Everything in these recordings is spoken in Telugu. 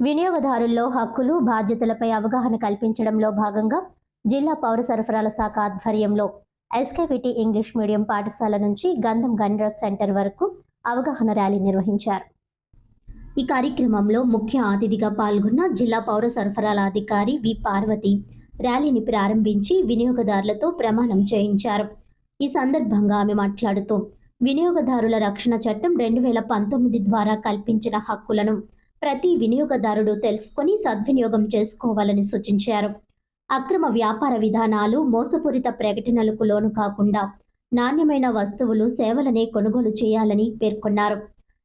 వినియోగదారుల్లో హక్కులు బాధ్యతలపై అవగాహన కల్పించడంలో భాగంగా జిల్లా పౌర సరఫరాల శాఖ ఆధ్వర్యంలో ఎస్కేవిటి ఇంగ్లీష్ మీడియం పాఠశాల నుంచి గంధం గన్రస్ సెంటర్ వరకు అవగాహన ర్యాలీ నిర్వహించారు. ఈ కార్యక్రమంలో ముఖ్య అతిథిగా పాల్గొన్న జిల్లా పౌర సరఫరాల అధికారి వి పార్వతి ర్యాలీని ప్రారంభించి వినియోగదారులతో ప్రమాణం చేయించారు. ఈ సందర్భంగా ఆమె మాట్లాడుతూ వినియోగదారుల రక్షణ చట్టం రెండు వేల పంతొమ్మిది ద్వారా కల్పించిన హక్కులను ప్రతి వినియోగదారుడు తెలుసుకొని సద్వినియోగం చేసుకోవాలని సూచించారు. అక్రమ వ్యాపార విధానాలు మోసపూరిత ప్రకటనలకు లోను కాకుండా నాణ్యమైన వస్తువులు సేవలనే కొనుగోలు చేయాలని పేర్కొన్నారు.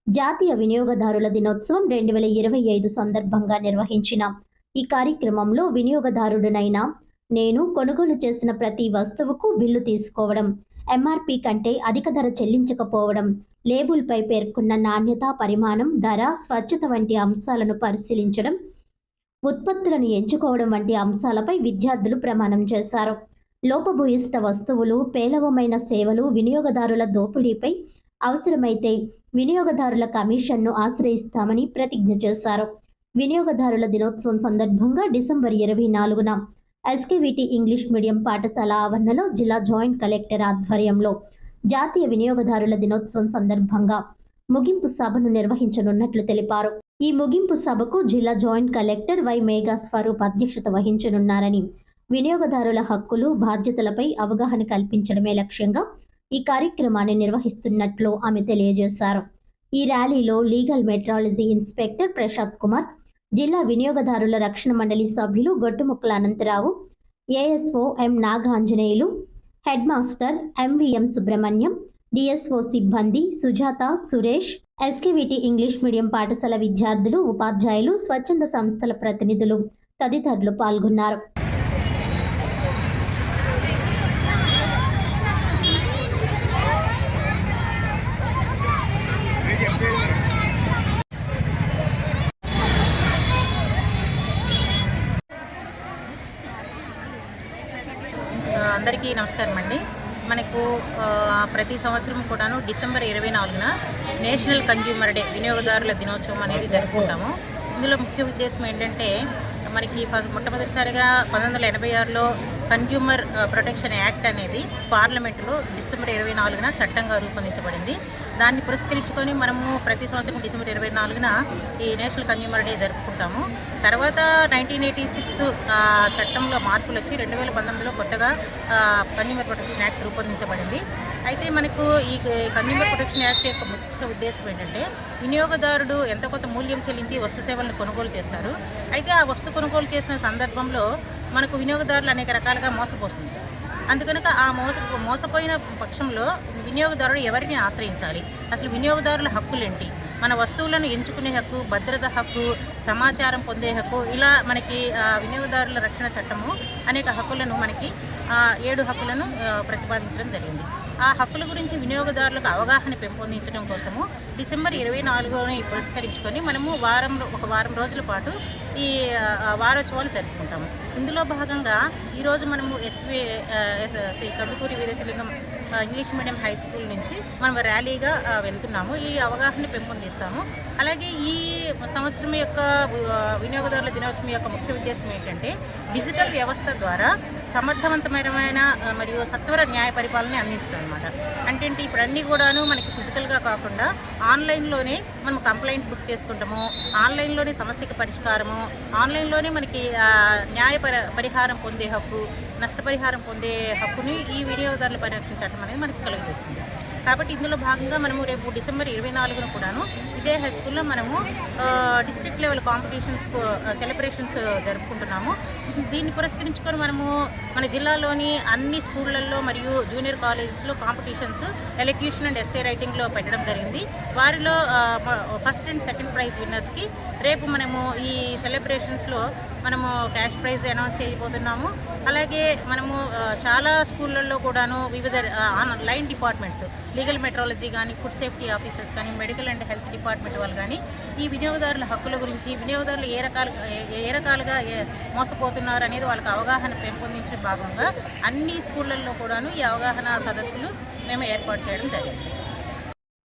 జాతీయ వినియోగదారుల దినోత్సవం రెండు వేల ఇరవై ఐదు సందర్భంగా నిర్వహించిన ఈ కార్యక్రమంలో వినియోగదారుడునైనా నేను కొనుగోలు చేసిన ప్రతి వస్తువుకు బిల్లు తీసుకోవడం ఎంఆర్పి కంటే అధిక ధర చెల్లించకపోవడం లేబుల్పై పేర్కొన్న నాణ్యత పరిమాణం ధర స్వచ్ఛత వంటి అంశాలను పరిశీలించడం ఉత్పత్తులను ఎంచుకోవడం వంటి అంశాలపై విద్యార్థులు ప్రమాణం చేశారు. లోపభూయిష్ట వస్తువులు పేలవమైన సేవలు వినియోగదారుల దోపిడీపై అవసరమైతే వినియోగదారుల కమిషన్ను ఆశ్రయిస్తామని ప్రతిజ్ఞ చేశారు. వినియోగదారుల దినోత్సవం సందర్భంగా డిసెంబర్ ఇరవై నాలుగున ఎస్కేవిటి ఇంగ్లీష్ మీడియం పాఠశాల ఆవరణలో జిల్లా జాయింట్ కలెక్టర్ ఆధ్వర్యంలో జాతీయ వినియోగదారుల దినోత్సవం సందర్భంగా ముగింపు సభను నిర్వహించనున్నట్లు తెలిపారు. ఈ ముగింపు సభకు జిల్లా joint collector Y Megha Swaroop అధ్యక్షత వహించనున్నారని వినియోగదారుల హక్కులు బాధ్యతలపై అవగాహన కల్పించడమే లక్ష్యంగా ఈ కార్యక్రమాన్ని నిర్వహిస్తున్నట్లు ఆమె తెలియజేశారు. ఈ ర్యాలీలో legal metrology inspector Prashanth Kumar జిల్లా వినియోగదారుల రక్షణ మండలి సభ్యులు Gottumukkala Anantharao ASO M Naganjaneyulu head master MVM Subrahmanyam DSO సిబ్బంది Sujatha Suresh SKVT English medium పాఠశాల విద్యార్థులు ఉపాధ్యాయులు స్వచ్ఛంద సంస్థల ప్రతినిధులు తదితరులు పాల్గొన్నారు ఆ, అందరికీ నమస్కారం అండి. మనకు ప్రతి సంవత్సరం కూడాను డిసెంబర్ ఇరవై నాలుగున నేషనల్ కన్జ్యూమర్ డే వినియోగదారుల దినోత్సవం అనేది జరుపుకుంటాము. ఇందులో ముఖ్య ఉద్దేశం ఏంటంటే మనకి ఫస్ట్ మొట్టమొదటిసారిగా పంతొమ్మిది వందల ఎనభై ఆరులో కన్జ్యూమర్ ప్రొటెక్షన్ యాక్ట్ అనేది పార్లమెంటులో డిసెంబర్ ఇరవై నాలుగున చట్టంగా రూపొందించబడింది. దాన్ని పురస్కరించుకొని మనము ప్రతి సంవత్సరం డిసెంబర్ ఇరవై నాలుగున ఈ నేషనల్ కన్జ్యూమర్ డే జరుపుకుంటాము. తర్వాత నైన్టీన్ ఎయిటీ సిక్స్ చట్టంలో మార్పులు వచ్చి రెండు వేల పంతొమ్మిదిలో కొత్తగా కన్జ్యూమర్ ప్రొటెక్షన్ యాక్ట్ రూపొందించబడింది. అయితే మనకు ఈ కన్జ్యూమర్ ప్రొటెక్షన్ యాక్ట్ యొక్క ముఖ్య ఉద్దేశం ఏంటంటే వినియోగదారుడు ఎంత కొంత మూల్యం చెల్లించి వస్తు సేవలను కొనుగోలు చేస్తారు. అయితే ఆ వస్తు కొనుగోలు చేసిన సందర్భంలో మనకు వినియోగదారులు అనేక రకాలుగా మోసపోతుంది. అందుకనుక ఆ మోస మోసపోయిన పక్షంలో వినియోగదారుడు ఎవరిని ఆశ్రయించాలి? అసలు వినియోగదారుల హక్కులేంటి? మన వస్తువులను ఎంచుకునే హక్కు భద్రత హక్కు సమాచారం పొందే హక్కు ఇలా మనకి వినియోగదారుల రక్షణ చట్టము అనేక హక్కులను మనకి ఏడు హక్కులను ప్రతిపాదించడం జరిగింది. ఆ హక్కుల గురించి వినియోగదారులకు అవగాహన పెంపొందించడం కోసము డిసెంబర్ ఇరవై నాలుగుని పురస్కరించుకొని మనము వారం ఒక వారం రోజుల పాటు ఈ వారోత్సవాలు జరుపుకుంటాము. ఇందులో భాగంగా ఈరోజు మనము SV S- Sri Kandukuri Veeresalingam English medium high school నుంచి మనం ర్యాలీగా వెళ్తున్నాము. ఈ అవగాహన పెంపొందిస్తాము. అలాగే ఈ సంవత్సరం యొక్క వినియోగదారుల దినోత్సవం యొక్క ముఖ్య ఉద్దేశం ఏంటంటే డిజిటల్ వ్యవస్థ ద్వారా సమర్థవంతమైన మరియు సత్వర న్యాయ పరిపాలన అందించడం అనమాట అంటే ఏంటి ఇప్పుడు అన్నీ కూడాను మనకి ఫిజికల్గా కాకుండా ఆన్లైన్లోనే మనం కంప్లైంట్ బుక్ చేసుకుంటాము. ఆన్లైన్లోనే సమస్యకి పరిష్కారము ఆన్లైన్లోనే మనకి న్యాయ పరి పరిహారం పొందే హక్కు నష్టపరిహారం పొందే హక్కుని ఈ వినియోగదారుల పరిరక్షణ చట్టం అనేది మనకి కలుగజేస్తుంది. కాబట్టి ఇందులో భాగంగా మనము రేపు డిసెంబర్ ఇరవై నాలుగున కూడాను ఇదే హై స్కూల్లో మనము డిస్ట్రిక్ట్ లెవెల్ కాంపిటీషన్స్ సెలబ్రేషన్స్ జరుపుకుంటున్నాము. దీన్ని పురస్కరించుకొని మనము మన జిల్లాలోని అన్ని స్కూళ్ళల్లో మరియు జూనియర్ కాలేజెస్లో కాంపిటీషన్స్ ఎలక్యూషన్ అండ్ ఎస్ఏ రైటింగ్లో పెట్టడం జరిగింది. వారిలో ఫస్ట్ అండ్ సెకండ్ ప్రైజ్ విన్నర్స్కి రేపు మనము ఈ సెలబ్రేషన్స్లో మనము క్యాష్ ప్రైజ్ అనౌన్స్ చేయబోతున్నాము. అలాగే మనము చాలా స్కూళ్ళల్లో కూడాను వివిధ లైన్ డిపార్ట్మెంట్స్ లీగల్ మెట్రాలజీ కానీ ఫుడ్ సేఫ్టీ ఆఫీసర్స్ కానీ మెడికల్ అండ్ హెల్త్ డిపార్ట్మెంట్ వాళ్ళు కానీ ఈ వినియోగదారుల హక్కుల గురించి వినియోగదారులు ఏ రకాల ఏ- ఏ రకాలుగా మోసపోతున్నారు అనేది వాళ్ళకి అవగాహన పెంపొందించే భాగంగా అన్ని స్కూళ్ళల్లో కూడాను ఈ అవగాహన సదస్సులు మేము ఏర్పాటు చేయడం జరిగింది.